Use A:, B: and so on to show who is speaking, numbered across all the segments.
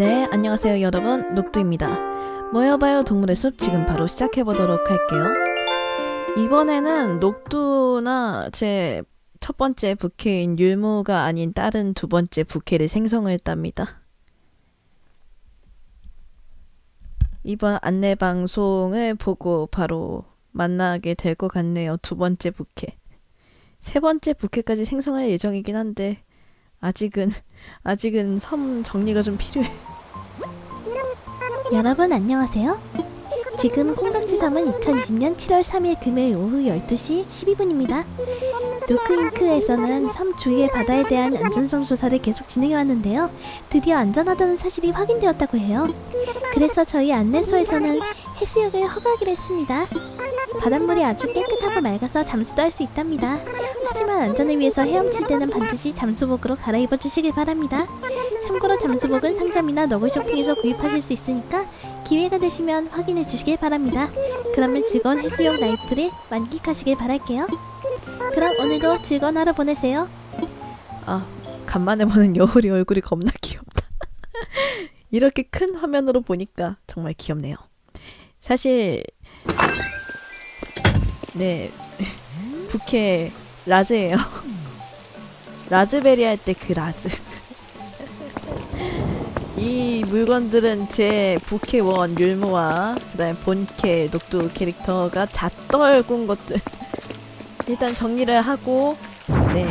A: 네, 안녕하세요 여러분, 녹두입니다. 모여봐요 동물의 숲 지금 바로 시작해보도록 할게요. 이번에는 녹두나 제 첫 번째 부캐인 율무가 아닌 다른 두 번째 부캐를 생성을 했답니다. 이번 안내 방송을 보고 바로 만나게 될 것 같네요. 두 번째 부캐. 세 번째 부캐까지 생성할 예정이긴 한데 아직은 아직은 섬 정리가 좀 필요해.
B: 여러분 안녕하세요. 지금 콩깍지섬은 2020년 7월 3일 금요일 오후 12시 12분입니다. 노크잉크에서는 섬 주위의 바다에 대한 안전성 조사를 계속 진행해 왔는데요. 드디어 안전하다는 사실이 확인되었다고 해요. 그래서 저희 안내소에서는 해수욕을 허가하기로 했습니다. 바닷물이 아주 깨끗하고 맑아서 잠수도 할 수 있답니다. 하지만 안전을 위해서 헤엄칠 때는 반드시 잠수복으로 갈아입어 주시길 바랍니다. 참고로 잠수복은 상점이나 너굴 쇼핑에서 구입하실 수 있으니까 기회가 되시면 확인해 주시길 바랍니다. 그러면 즐거운 해수욕 라이프를 만끽하시길 바랄게요. 그럼 오늘도 즐거운 하루 보내세요.
A: 아, 간만에 보는 여울이 얼굴이 겁나 귀엽다. 이렇게 큰 화면으로 보니까 정말 귀엽네요. 사실 네 부캐 라즈예요. 라즈베리 할 때 그 라즈. 이 물건들은 제 부캐원 율무와 그다음 본캐 녹두 캐릭터가 다 떨군 것들. 일단 정리를 하고 네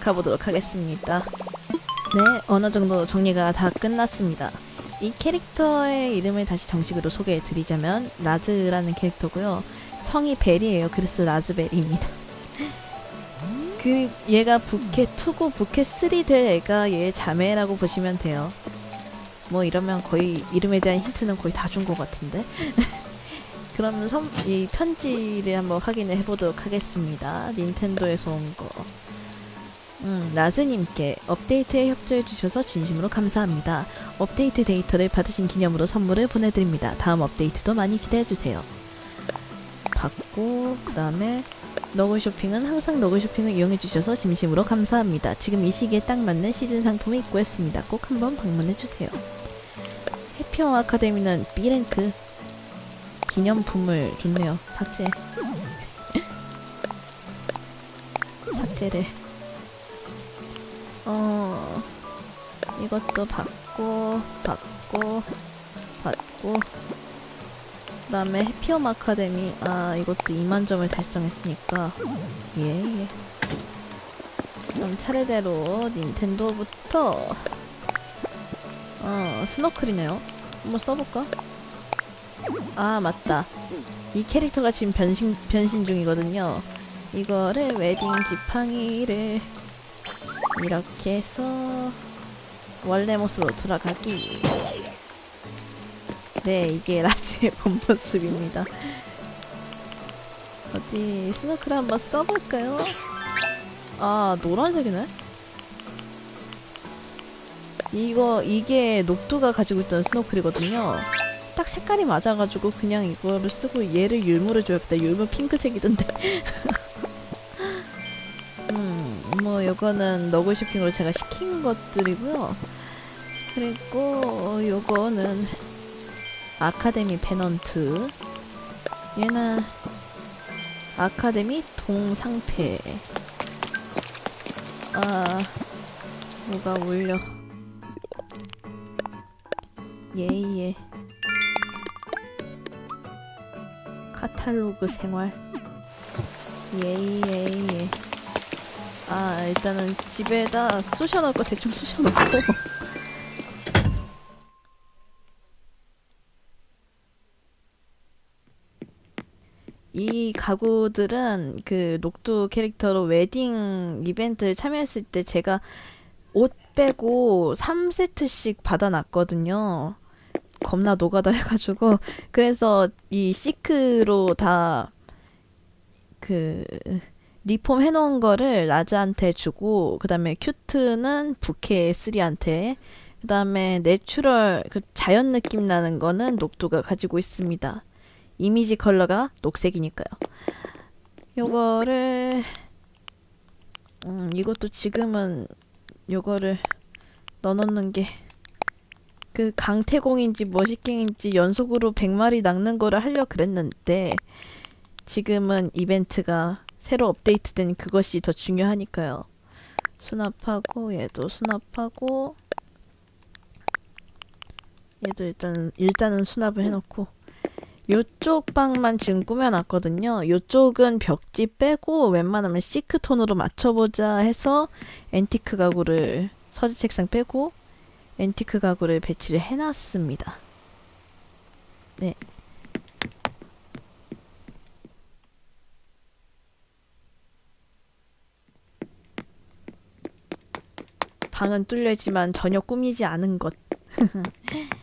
A: 가보도록 하겠습니다. 네, 어느 정도 정리가 다 끝났습니다. 이 캐릭터의 이름을 다시 정식으로 소개해 드리자면 라즈라는 캐릭터고요. 성이 벨이에요. 그래서 라즈벨입니다. 그 얘가 부캐 2고 부캐 3 될 애가 얘 자매라고 보시면 돼요. 뭐 이러면 거의 이름에 대한 힌트는 거의 다 준 것 같은데. 그러면 선, 이 편지를 한번 확인을 해보도록 하겠습니다. 닌텐도에서 온 거. 음, 라즈님께 업데이트에 협조해 주셔서 진심으로 감사합니다. 업데이트 데이터를 받으신 기념으로 선물을 보내드립니다. 다음 업데이트도 많이 기대해 주세요. 받고, 그 다음에 너굴 쇼핑은 항상 너굴 쇼핑을 이용해 주셔서 진심으로 감사합니다. 지금 이 시기에 딱 맞는 시즌 상품을 입고했습니다. 꼭 한번 방문해 주세요. 해피어 아카데미는 B랭크 기념품을 줬네요. 삭제. 삭제를. 어, 이것도 받고, 받고, 받고. 그 다음에 해피엄 아카데미. 아, 이것도 2만 점을 달성했으니까. 예, 예. 그럼 차례대로 닌텐도부터. 어, 스노클이네요. 한번 써볼까? 아 맞다. 이 캐릭터가 지금 변신 변신 중이거든요. 이거를 웨딩 지팡이를 이렇게 해서 원래 모습으로 돌아가기. 네 이게 라지의 본 모습입니다. 어디 스노클 한번 써볼까요? 아 노란색이네 이거 이게 녹두가 가지고 있던 스노클이거든요 딱 색깔이 맞아가지고 그냥 이거를 쓰고 얘를 율무를 줘야겠다. 율무 핑크색이던데. 음, 뭐 요거는 너굴 쇼핑으로 제가 시킨 것들이고요. 그리고 요거는 아카데미 페넌트. 얘는 아카데미 동상패. 아, 뭐가 울려. 예 예. 카탈로그 생활. 예예 예. 아 일단은 집에다 쑤셔놓을 거 대충 쑤셔놓고. 이 가구들은 그 녹두 캐릭터로 웨딩 이벤트 참여했을 때 제가 옷 빼고 3세트씩 받아놨거든요. 겁나 노가다 해가지고 그래서 이 시크로 다 그 리폼 해놓은 거를 라즈한테 주고 그 다음에 큐트는 부케 3한테 그 다음에 내추럴 그 자연 느낌 나는 거는 녹두가 가지고 있습니다. 이미지 컬러가 녹색이니까요. 요거를 음 이것도 지금은 요거를 넣어놓는 게 그 강태공인지 머시갱인지 연속으로 100마리 낚는 거를 하려 그랬는데 지금은 이벤트가 새로 업데이트된 그것이 더 중요하니까요. 수납하고 얘도 수납하고 얘도 일단 일단은 수납을 해놓고 요쪽 방만 지금 꾸며놨거든요. 요쪽은 벽지 빼고 웬만하면 시크톤으로 맞춰보자 해서 앤티크 가구를 서재 책상 빼고 앤티크 가구를 배치를 해놨습니다. 네. 방은 뚫려있지만 전혀 꾸미지 않은 것.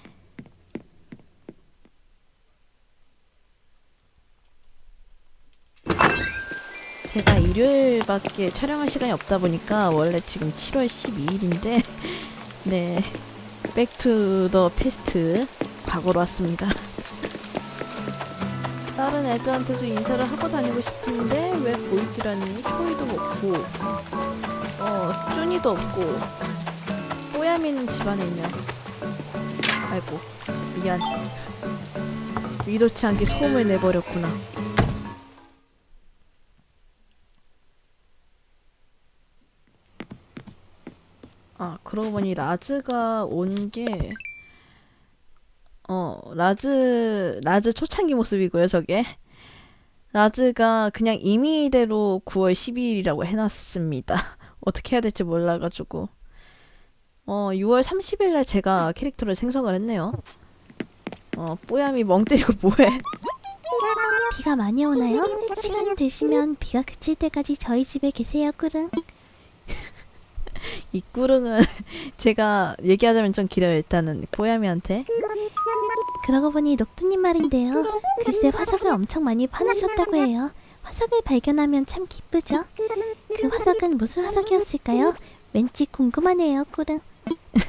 A: 제가 일요일밖에 촬영할 시간이 없다 보니까 원래 지금 7월 12일인데 네 백투더 패스트 과거로 왔습니다. 다른 애들한테도 인사를 하고 다니고 싶은데 왜 보이질 않니? 초이도 없고 어 쭈니도 없고 뽀야미는 집안에 있냐? 아이고 미안 의도치 않게 소음을 내버렸구나. 아, 그러고 보니 라즈가 온 게, 어, 라즈, 라즈 초창기 모습이고요, 저게. 라즈가 그냥 임의대로 9월 12일이라고 해놨습니다. 어떻게 해야 될지 몰라가지고. 어, 6월 30일 날 제가 캐릭터를 생성을 했네요. 어, 뽀야미 멍 때리고 뭐해?
B: 비가 많이 오나요? 시간 되시면 비가 그칠 때까지 저희 집에 계세요, 꾸릉.
A: 이 꾸릉은 제가 얘기하자면 좀 길어요, 일단은. 뽀야미한테.
B: 그러고 보니 녹두님 말인데요. 글쎄 화석을 엄청 많이 파내셨다고 해요. 화석을 발견하면 참 기쁘죠? 그 화석은 무슨 화석이었을까요? 왠지 궁금하네요, 꾸릉.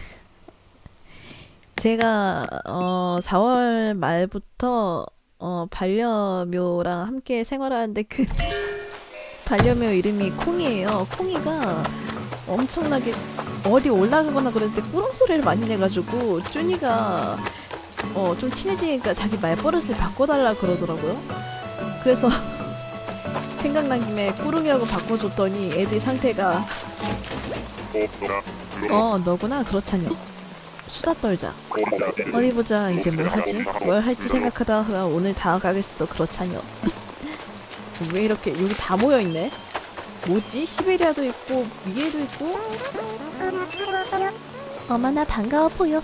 A: 제가 어 4월 말부터 어 반려묘랑 함께 생활하는데 그 반려묘 이름이 콩이에요. 콩이가 엄청나게 어디 올라가거나 때 꾸렁 소리를 많이 내가지고 쭈니가 어 좀 친해지니까 자기 말버릇을 바꿔달라 그러더라고요. 그래서 생각난 김에 꾸릉이라고 바꿔줬더니 애들 상태가 어 너구나 그렇잖여. 수다 떨자. 어디 보자 이제 뭘 하지? 뭘 할지 생각하다가 오늘 다 가겠어 그렇잖여 왜 이렇게 여기 다 모여있네? 뭐지? 시베리아도 있고 위에도 있고
B: 어머나 반가워 보여.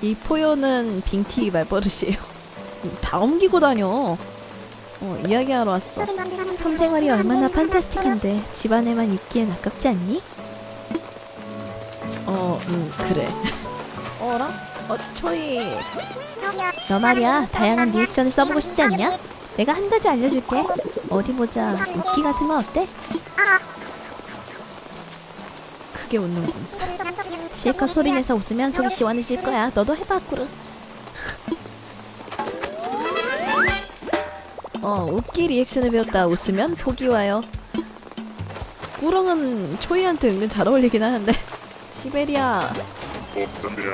A: 이 포효는 빙티 말버릇이에요 다 옮기고 다녀 어 이야기하러 왔어
B: 섬생활이 얼마나 판타스틱한데 집안에만 있기엔 아깝지 않니?
A: 어응 그래 어라? 어 초이
B: 너 말이야 다양한 리액션을 써보고 싶지 않냐? 내가 한 가지 알려줄게. 어디 보자. 웃기 같은 거 어때?
A: 크게 웃는군
B: 실컷 소리 내서 웃으면 속이 시원해질 거야. 너도 해봐, 꾸르.
A: 어 웃기 리액션을 배웠다 웃으면 복이 와요 꾸렁은 초이한테 은근 잘 어울리긴 하는데 시베리아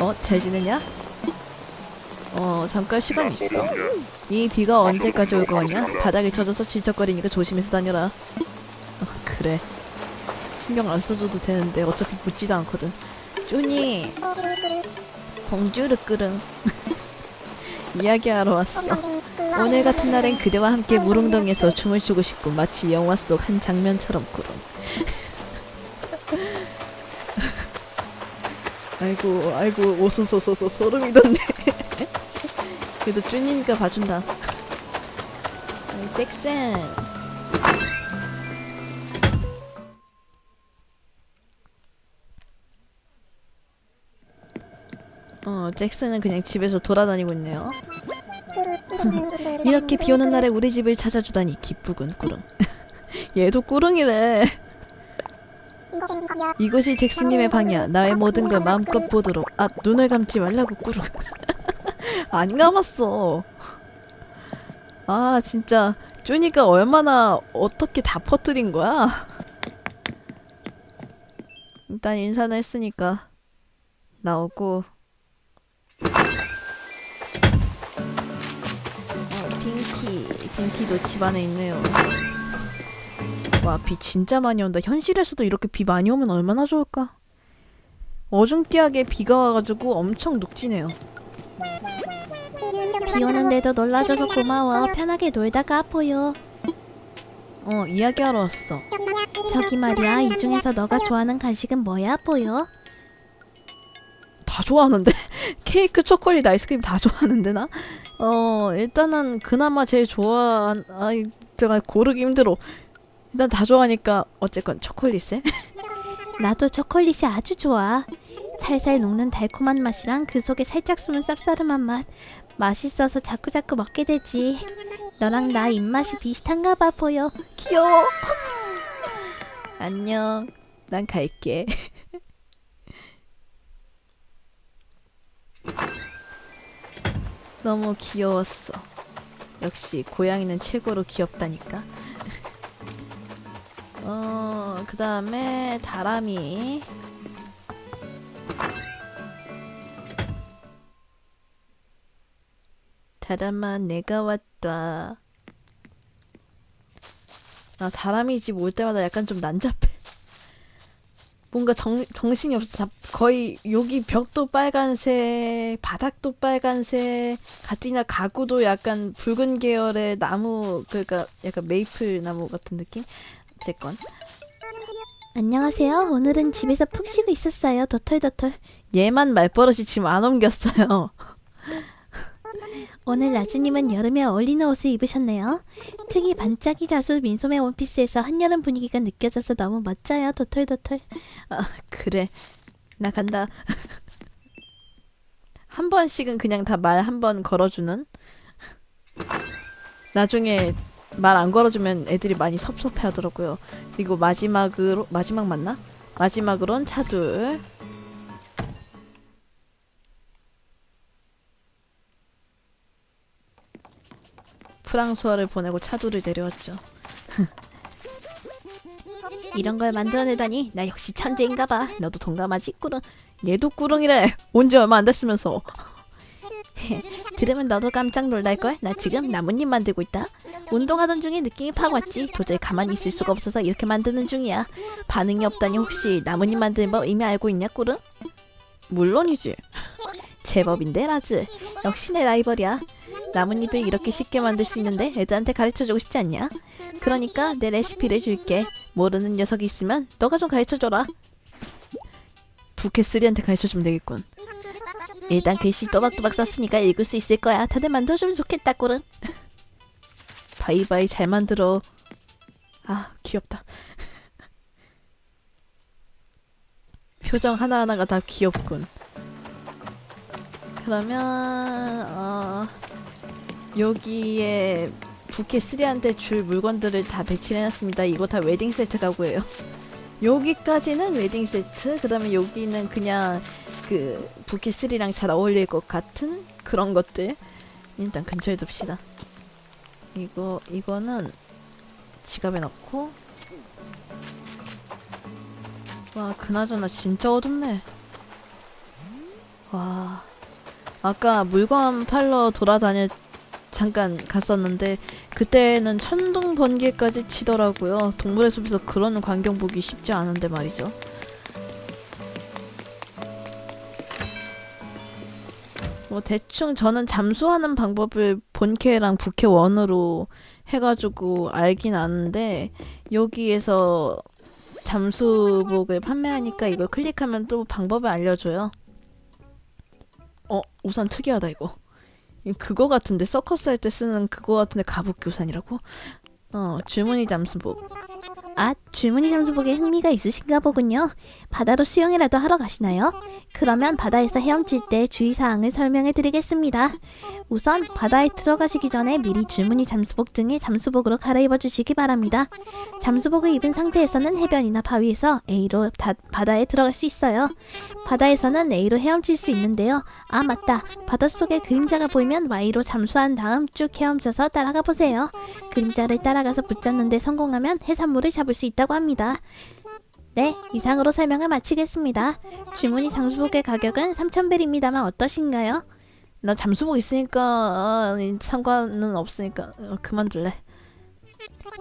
A: 어 잘 지내냐? 어 잠깐 시간 있어. 이 비가 언제까지 올거 같냐? 바닥에 젖어서 질척거리니까 조심해서 다녀라. 어, 그래. 신경 안 써줘도 되는데 어차피 묻지도 않거든. 쭈니. 봉주르 끄릉. 이야기하러 왔어. 오늘 같은 날엔 그대와 함께 물웅덩이에서 춤을 추고 싶고 마치 영화 속 한 장면처럼 꾸rum 아이고 아이고 오소소소소 소름이 돋네 그래도 쭈니니까 봐준다. 아이, 잭슨. 어 잭슨은 그냥 집에서 돌아다니고 있네요. 이렇게 비 오는 날에 우리 집을 찾아주다니 기쁘군 꾸릉 얘도 꾸릉이래. 이곳이 잭슨님의 방이야. 나의 모든 걸 마음껏 보도록. 아 눈을 감지 말라고 꾸릉 안 감았어. 아 진짜. 쪼니가 얼마나 어떻게 다 퍼뜨린 거야? 일단 인사는 했으니까 나오고. 어, 빙티 빙티도 집 안에 있네요. 와 비 진짜 많이 온다. 현실에서도 이렇게 비 많이 오면 얼마나 좋을까? 어중뛰하게 비가 와가지고 엄청 녹지네요
B: 비 오는데도 놀라줘서 고마워. 편하게 놀다가 보여.
A: 어 이야기하러 왔어
B: 저기 말이야, 이 중에서 너가 좋아하는 간식은 뭐야, 보여?
A: 다 좋아하는데 케이크 초콜릿 아이스크림 다 좋아하는데 나? 어 일단은 그나마 제일 좋아한 아이 제가 고르기 힘들어 일단 다 좋아하니까 어쨌건 초콜릿에
B: 나도 초콜릿이 아주 좋아. 살살 녹는 달콤한 맛이랑 그 속에 살짝 숨은 쌉싸름한 맛. 맛있어서 자꾸자꾸 먹게 되지. 너랑 나 입맛이 비슷한가 봐, 보여.
A: 귀여워. 안녕. 난 갈게. 너무 귀여웠어. 역시 고양이는 최고로 귀엽다니까. 어, 그 다음에 다람이 다람아 내가 왔다 나 다람이 집 올 때마다 약간 좀 난잡해 뭔가 정, 정신이 없어 다- 거의 여기 벽도 빨간색 바닥도 빨간색 가뜩이나 가구도 약간 붉은 계열의 나무 그러니까 약간 메이플 나무 같은 느낌 어쨌건
B: 안녕하세요. 오늘은 집에서 푹 쉬고 있었어요. 도털도털.
A: 얘만 말버릇이 지금 안 옮겼어요
B: 오늘 라즈님은 여름에 어울리는 옷을 입으셨네요. 특히 반짝이 자수 민소매 원피스에서 한여름 분위기가 느껴져서 너무 멋져요. 도털도털.
A: 아 그래 나 간다 한 번씩은 그냥 다 말 한 번 걸어주는 나중에 말 안 걸어주면 애들이 많이 섭섭해 하더라고요 그리고 마지막으로 마지막 맞나? 마지막으론 차둘 프랑스어를 보내고 차둘을 내려왔죠
B: 이런 걸 만들어내다니 나 역시 천재인가 봐.
A: 너도 동감하지 꾸릉 얘도 꾸릉이래 온 지 얼마 안 됐으면서
B: 들으면 너도 깜짝 놀랄걸? 나 지금 나뭇잎 만들고 있다. 운동하던 중에 느낌이 팍 왔지. 도저히 가만히 있을 수가 없어서 이렇게 만드는 중이야. 반응이 없다니 혹시 나뭇잎 만드는 법 이미 알고 있냐, 꾸릉?
A: 물론이지
B: 제법인데, 라즈. 역시 내 라이벌이야. 나뭇잎을 이렇게 쉽게 만들 수 있는데 애들한테 가르쳐주고 싶지 않냐? 그러니까 내 레시피를 줄게. 모르는 녀석이 있으면 너가 좀 가르쳐줘라.
A: 부캐3한테 가르쳐주면 되겠군
B: 일단 글씨 또박또박 썼으니까 읽을 수 있을 거야. 다들 만들어주면 좋겠다, 꾸릉.
A: 바이바이 잘 만들어 아 귀엽다 표정 하나하나가 다 귀엽군 그러면 어, 여기에 부캐 3한테 줄 물건들을 다 배치를 해놨습니다. 이거 다 웨딩 세트 가구예요. 여기까지는 웨딩 세트 그 다음에 여기는 그냥 그 부캐 3랑 잘 어울릴 것 같은 그런 것들. 일단 근처에 둡시다. 이거 이거는 지갑에 넣고. 와 그나저나 진짜 어둡네. 와. 아까 물건 팔러 돌아다녀 잠깐 갔었는데 그때는 천둥 번개까지 치더라고요 동물의 숲에서 그런 광경 보기 쉽지 않은데 말이죠 뭐 대충 저는 잠수하는 방법을 본캐랑 부캐 원으로 해가지고 알긴 아는데 여기에서 잠수복을 판매하니까 이걸 클릭하면 또 방법을 알려줘요. 어 우산 특이하다 이거. 그거 같은데 서커스 할 때 쓰는 그거 같은데 가부키 우산이라고? 어 주머니 잠수복.
B: 아, 줄무늬 잠수복에 흥미가 있으신가 보군요. 바다로 수영이라도 하러 가시나요? 그러면 바다에서 헤엄칠 때 주의사항을 설명해 드리겠습니다. 우선 바다에 들어가시기 전에 미리 줄무늬 잠수복 등의 잠수복으로 갈아입어 주시기 바랍니다. 잠수복을 입은 상태에서는 해변이나 바위에서 A로 다, 바다에 들어갈 수 있어요. 바다에서는 A로 헤엄칠 수 있는데요. 아, 맞다. 바닷속에 그림자가 보이면 Y로 잠수한 다음 쭉 헤엄쳐서 따라가 보세요. 그림자를 따라가서 붙잡는데 성공하면 해산물을 잡을 수 있다고 합니다. 네, 이상으로 설명을 마치겠습니다. 주문이 장수복의 가격은 3,000벨입니다만 어떠신가요?
A: 나 잠수복 있으니까 아, 상관은 없으니까 어, 그만둘래.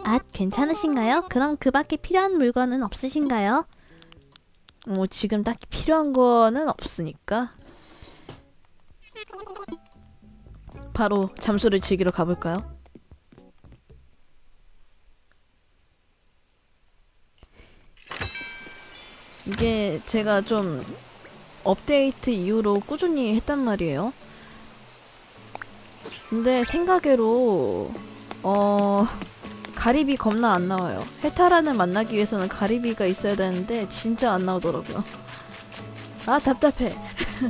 B: 아, 괜찮으신가요? 그럼 그 밖에 필요한 물건은 없으신가요?
A: 뭐 지금 딱히 필요한 거는 없으니까 바로 잠수를 즐기러 가볼까요? 이게 제가 좀 업데이트 이후로 꾸준히 했단 말이에요. 근데 생각외로 어 가리비 겁나 안 나와요. 헤타란을 만나기 위해서는 가리비가 있어야 되는데 진짜 안 나오더라고요. 아 답답해.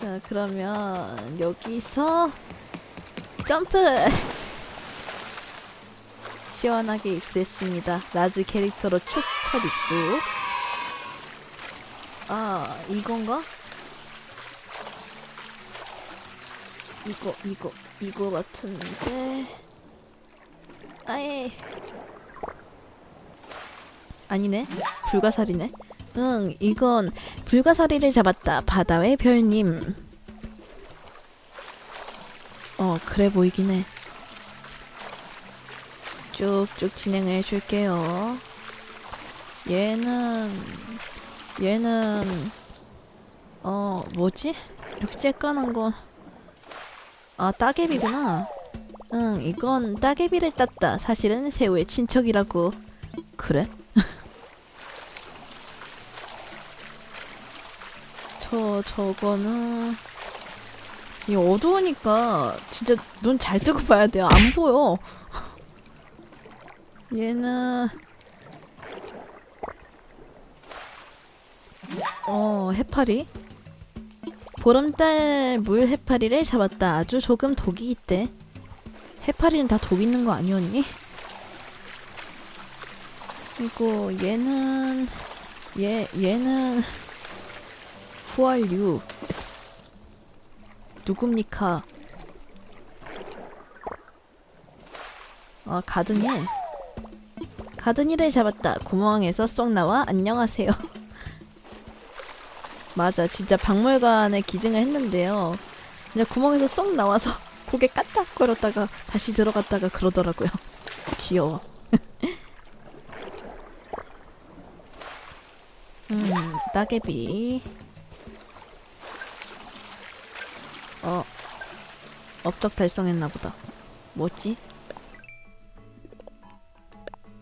A: 자 그러면 여기서 점프. 시원하게 입수했습니다. 라즈 캐릭터로 첫, 첫 입수. 아 이건가? 이거 이거 이거 같은데. 아예 아니네. 불가사리네. 응 이건 불가사리를 잡았다. 바다의 별님. 어 그래 보이긴 해 쭉쭉 진행해 줄게요 얘는 얘는 어 뭐지 이렇게 쬐까는 건 아, 따개비구나. 응, 이건 따개비를 땄다. 사실은 새우의 친척이라고. 그래? 저, 저거는. 이 어두우니까 진짜 눈 잘 뜨고 봐야 돼요. 안 보여. 얘는. 어, 해파리? 보름달 물 해파리를 잡았다. 아주 조금 독이 있대. 해파리는 다 독 있는 거 아니었니? 그리고 얘는 얘 얘는 후알류 누굽니까? 아 가든이 가든이를 잡았다. 구멍에서 쏙 나와. 안녕하세요. 맞아. 진짜 박물관에 기증을 했는데요. 그냥 구멍에서 쏙 나와서 고개 까딱거렸다가 다시 들어갔다가 그러더라고요. 귀여워. 음 따개비. 어. 업적 달성했나 보다. 뭐지?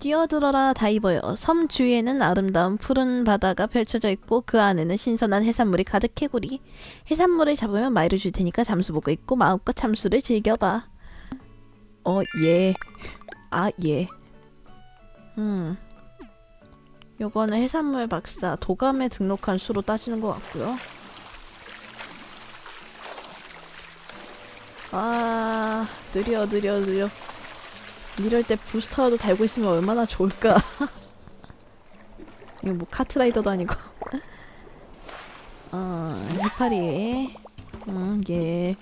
A: 뛰어들어라 다이버요. 섬 주위에는 아름다운 푸른 바다가 펼쳐져 있고 그 안에는 신선한 해산물이 가득 해구리. 해산물을 잡으면 마이를 줄 테니까 잠수복을 입고 마음껏 잠수를 즐겨봐. 어, 예. 아, 예. 음. 요거는 해산물 박사 도감에 등록한 수로 따지는 것 같고요. 아, 느려, 느려, 느려. 이럴 때 부스터라도 달고 있으면 얼마나 좋을까. 이거 뭐 카트라이더도 아니고. 어, 해파리. 음, 예.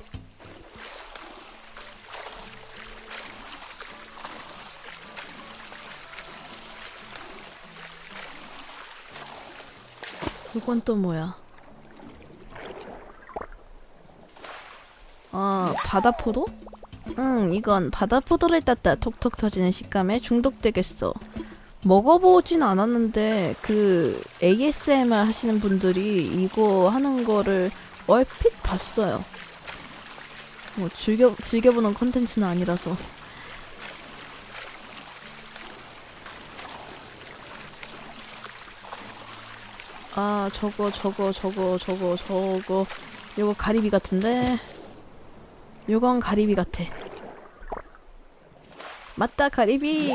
A: 이건 또 뭐야? 아, 바다포도? 응, 이건 바다포도를 땄다 톡톡 터지는 식감에 중독되겠어. 먹어보진 않았는데 그 ASMR 하시는 분들이 이거 하는 거를 얼핏 봤어요. 뭐 즐겨 즐겨보는 컨텐츠는 아니라서. 아 저거 저거 저거 저거 저거 이거 가리비 같은데. 요건 가리비 같아. 맞다, 가리비.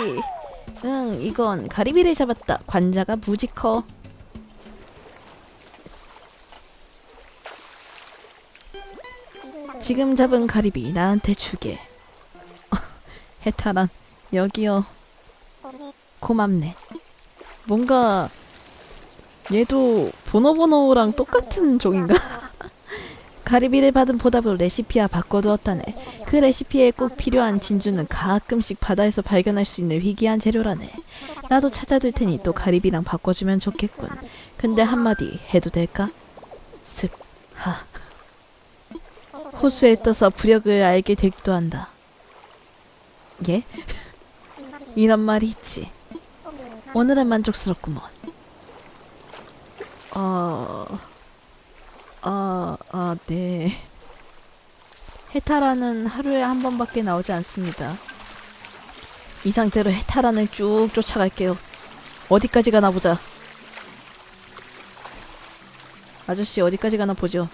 A: 응, 이건 가리비를 잡았다. 관자가 무지 커. 지금 잡은 가리비 나한테 주게. 해탈한 여기요. 고맙네. 뭔가 얘도 보노보노랑 똑같은 종인가? 가리비를 받은 보답으로 레시피와 바꿔두었다네. 그 레시피에 꼭 필요한 진주는 가끔씩 바다에서 발견할 수 있는 희귀한 재료라네. 나도 찾아둘 테니 또 가리비랑 바꿔주면 좋겠군. 근데 한마디 해도 될까? 쓱, 하. 호수에 떠서 부력을 알게 되기도 한다. 예? 이런 말이 있지. 오늘은 만족스럽구먼. 어, 아, 아, 네. 해탈하는 하루에 한 번밖에 나오지 않습니다. 이 상태로 해탈한을 쭉 쫓아갈게요. 어디까지 가나 보자. 아저씨 어디까지 가나 보죠.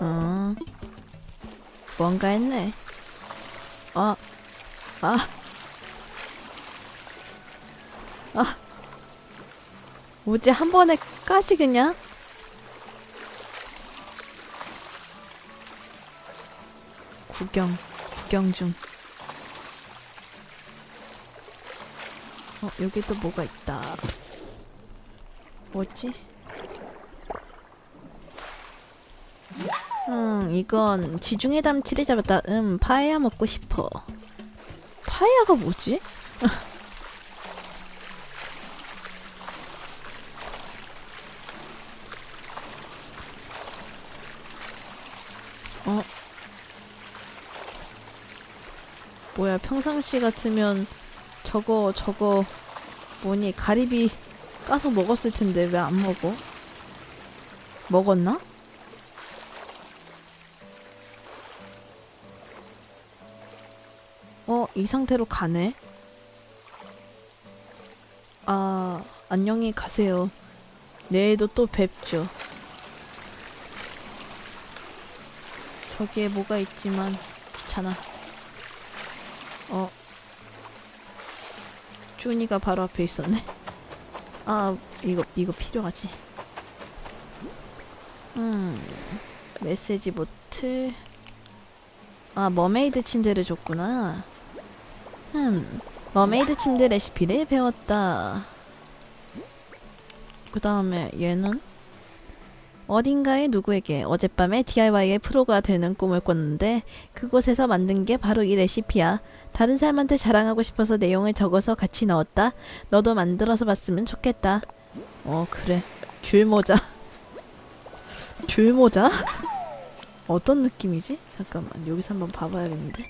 A: 어, 뭔가 했네. 아, 아, 아. 뭐지 한 번에 까지 그냥? 구경, 구경 중. 어, 여기 또 뭐가 있다. 뭐지? 음, 이건 지중해 담치를 잡았다. 음, 파에야 먹고 싶어. 파에야가 뭐지? 어? 뭐야, 평상시 같으면 저거, 저거, 뭐니, 가리비 까서 먹었을 텐데 왜 안 먹어? 먹었나? 어, 이 상태로 가네? 아, 안녕히 가세요. 내일도 또 뵙죠. 저기에 뭐가 있지만 귀찮아. 어. 쭈니가 바로 앞에 있었네. 아, 이거 이거 필요하지. 음. 메시지 보트. 아, 머메이드 침대를 줬구나. 음. 머메이드 침대 레시피를 배웠다. 그 다음에 얘는? 어딘가에 누구에게 어젯밤에 DIY의 프로가 되는 꿈을 꿨는데 그곳에서 만든 게 바로 이 레시피야. 다른 사람한테 자랑하고 싶어서 내용을 적어서 같이 넣었다. 너도 만들어서 봤으면 좋겠다. 어 그래. 귤모자. 귤모자? 어떤 느낌이지? 잠깐만 여기서 한번 봐봐야겠는데.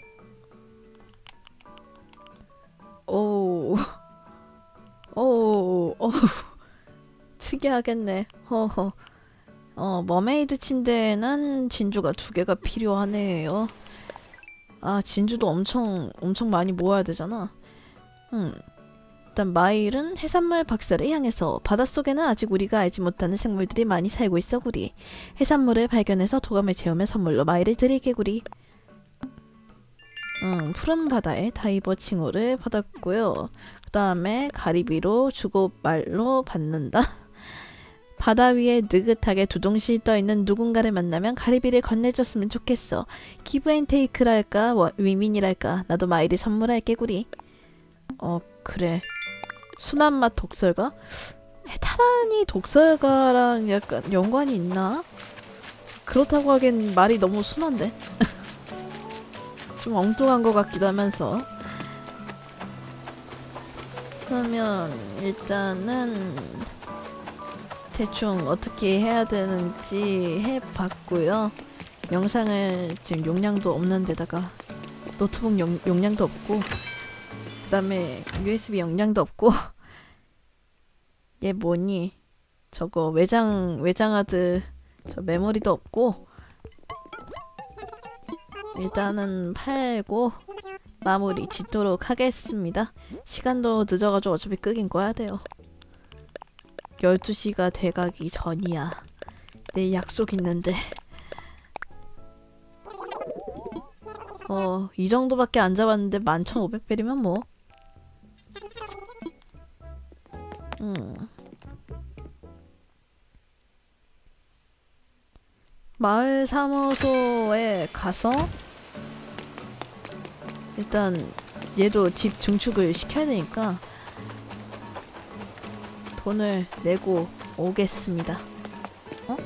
A: 오. 오. 오. 특이하겠네. 허허. 어, 머메이드 침대에는 진주가 두 개가 필요하네요. 아, 진주도 엄청, 엄청 많이 모아야 되잖아. 음. 일단 마일은 해산물 박사를 향해서 바닷속에는 아직 우리가 알지 못하는 생물들이 많이 살고 있어 구리. 해산물을 발견해서 도감을 채우며 선물로 마일을 드릴게 구리. 음, 푸른 바다에 다이버 칭호를 받았고요. 그 다음에 가리비로 주고 말로 받는다. 바다 위에 느긋하게 두둥실 떠 있는 누군가를 만나면 가리비를 건네줬으면 좋겠어. 기브앤테이크랄까 워- 위민이랄까 나도 마일이 선물할게 구리. 어 그래. 순한 맛 독설가? 해탈하니 독설가랑 약간 연관이 있나? 그렇다고 하기엔 말이 너무 순한데. 좀 엉뚱한 것 같기도 하면서. 그러면 일단은 대충 어떻게 해야 되는지 해봤고요. 영상을 지금 용량도 없는 데다가 노트북 용, 용량도 없고 그 다음에 USB 용량도 없고 얘 뭐니 저거 외장 외장하드 저 메모리도 없고 일단은 팔고 마무리 짓도록 하겠습니다. 시간도 늦어가지고 어차피 끄긴 꺼야 돼요. 12시가 돼가기 전이야. 내일 약속 있는데. 어, 이 정도밖에 안 잡았는데 11,500벨이면 뭐. 음. 마을 사무소에 가서 일단 얘도 집 증축을 시켜야 되니까 돈을 내고 오겠습니다. 어?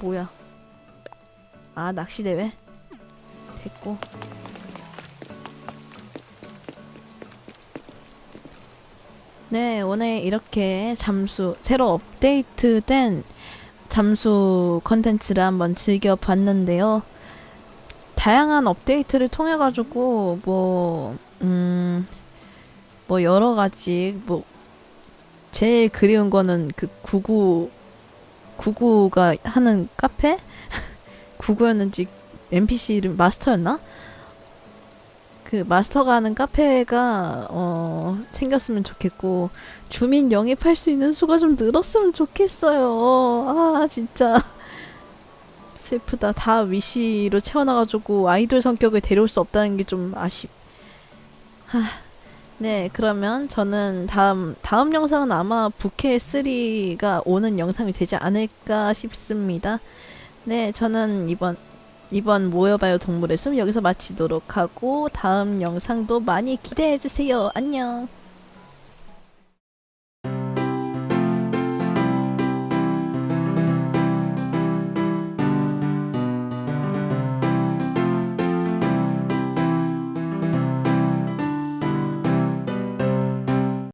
A: 뭐야? 아 낚시 대회? 됐고. 네, 오늘 이렇게 잠수 새로 업데이트된 잠수 컨텐츠를 한번 즐겨 봤는데요. 다양한 업데이트를 통해 가지고 뭐 음, 뭐 여러 가지 뭐 제일 그리운 거는 그 구구 구구가 하는 카페 구구였는지 NPC 이름 마스터였나? 그 마스터가 하는 카페가 어 생겼으면 좋겠고 주민 영입할 수 있는 수가 좀 늘었으면 좋겠어요. 아 진짜 슬프다. 다 위시로 채워놔가지고 아이돌 성격을 데려올 수 없다는 게 좀 아쉽. 하. 네, 그러면 저는 다음 다음 영상은 아마 부캐 3가 오는 영상이 되지 않을까 싶습니다. 네, 저는 이번 이번 모여봐요 동물의 숲 여기서 마치도록 하고 다음 영상도 많이 기대해 주세요. 안녕.